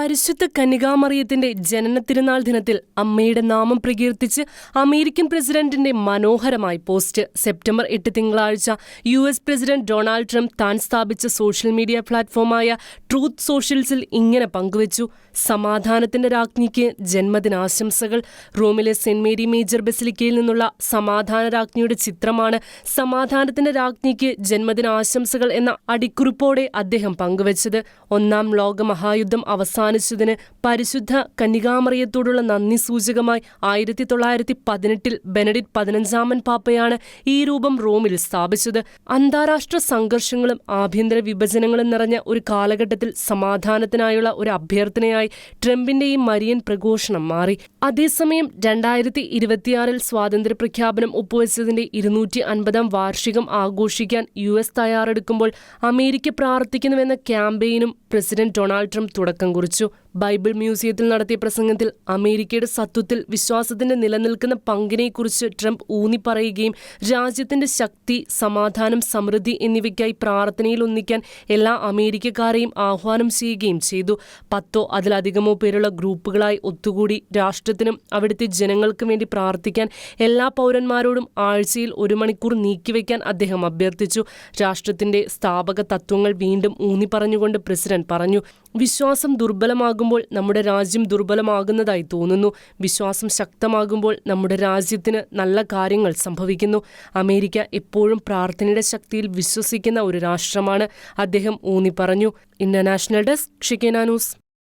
പരിശുദ്ധ കന്യകാമറിയത്തിന്റെ ജനന തിരുനാൾ ദിനത്തിൽ അമ്മയുടെ നാമം പ്രകീർത്തിച്ച് അമേരിക്കൻ പ്രസിഡന്റിന്റെ മനോഹരമായ പോസ്റ്റ്. സെപ്റ്റംബർ എട്ട് തിങ്കളാഴ്ച U S president Donald Trump താൻ സ്ഥാപിച്ച സോഷ്യൽ മീഡിയ പ്ലാറ്റ്ഫോമായ ട്രൂത്ത് സോഷ്യൽസിൽ ഇങ്ങനെ പങ്കുവച്ചു. സമാധാനത്തിന്റെ രാജ്ഞിക്ക് ജന്മദിനാശംസകൾ. റോമിലെ സെന്റ് മേരി മേജർ ബസിലിക്കയിൽ നിന്നുള്ള സമാധാന രാജ്ഞിയുടെ ചിത്രമാണ് സമാധാനത്തിന്റെ രാജ്ഞിക്ക് ജന്മദിനാശംസകൾ എന്ന അടിക്കുറിപ്പോടെ അദ്ദേഹം പങ്കുവച്ചത്. ഒന്നാം ലോക മഹായുദ്ധം അവസാനിച്ചതിന് പരിശുദ്ധ കന്യകാമറിയത്തോടുള്ള നന്ദി സൂചകമായി ആയിരത്തി തൊള്ളായിരത്തി പതിനെട്ടിൽ ബെനഡിറ്റ് പതിനഞ്ചാമൻ പാപ്പയാണ് ഈ രൂപം റോമിൽ സ്ഥാപിച്ചത്. അന്താരാഷ്ട്ര സംഘർഷങ്ങളും ആഭ്യന്തര വിഭജനങ്ങളും നിറഞ്ഞ ഒരു കാലഘട്ടത്തിൽ സമാധാനത്തിനായുള്ള ഒരു അഭ്യർത്ഥനയായി ട്രംപിന്റെ ഈ മരിയൻ പ്രഘോഷണം മാറി. അതേസമയം രണ്ടായിരത്തി ഇരുപത്തിയാറിൽ സ്വാതന്ത്ര്യ പ്രഖ്യാപനം ഒപ്പുവെച്ചതിന്റെ ഇരുന്നൂറ്റി അൻപതാം വാർഷികം ആഘോഷിക്കാൻ യു എസ് തയ്യാറെടുക്കുമ്പോൾ അമേരിക്ക പ്രാർത്ഥിക്കുന്നുവെന്ന ക്യാമ്പയിനും പ്രസിഡന്റ് ഡൊണാൾഡ് ട്രംപ് തുടക്കം കുറിച്ചു. ബൈബിൾ മ്യൂസിയത്തിൽ നടത്തിയ പ്രസംഗത്തിൽ അമേരിക്കയുടെ സത്വത്തിൽ വിശ്വാസത്തിന്റെ നിലനിൽക്കുന്ന പങ്കിനെക്കുറിച്ച് ട്രംപ് ഊന്നിപ്പറയുകയും രാജ്യത്തിന്റെ ശക്തി സമാധാനം സമൃദ്ധി എന്നിവയ്ക്കായി പ്രാർത്ഥനയിൽ ഒന്നിക്കാൻ എല്ലാ അമേരിക്കക്കാരെയും ആഹ്വാനം ചെയ്യുകയും ചെയ്തു. പത്തോ അതിലധികമോ പേരുള്ള ഗ്രൂപ്പുകളായി ഒത്തുകൂടി രാഷ്ട്രത്തിനും അവിടുത്തെ ജനങ്ങൾക്കും വേണ്ടി പ്രാർത്ഥിക്കാൻ എല്ലാ പൗരന്മാരോടും ആഴ്ചയിൽ ഒരു മണിക്കൂർ നീക്കിവെക്കാൻ അദ്ദേഹം അഭ്യർത്ഥിച്ചു. രാഷ്ട്രത്തിന്റെ സ്ഥാപക തത്വങ്ങൾ വീണ്ടും ഊന്നിപ്പറഞ്ഞുകൊണ്ട് പ്രസിഡന്റ് പറഞ്ഞു വിശ്വാസം ദുർബലമാകുമ്പോൾ നമ്മുടെ രാജ്യം ദുർബലമാകുന്നതായി തോന്നുന്നു. വിശ്വാസം ശക്തമാകുമ്പോൾ നമ്മുടെ രാജ്യത്തിന് നല്ല കാര്യങ്ങൾ സംഭവിക്കുന്നു. അമേരിക്ക എപ്പോഴും പ്രാർത്ഥനയുടെ ശക്തിയിൽ വിശ്വസിക്കുന്ന ഒരു രാഷ്ട്രമാണ് അദ്ദേഹം ഊന്നി പറഞ്ഞു ഇന്റർനാഷണൽ ഡെസ്ക് ഷിക്കേന ന്യൂസ്.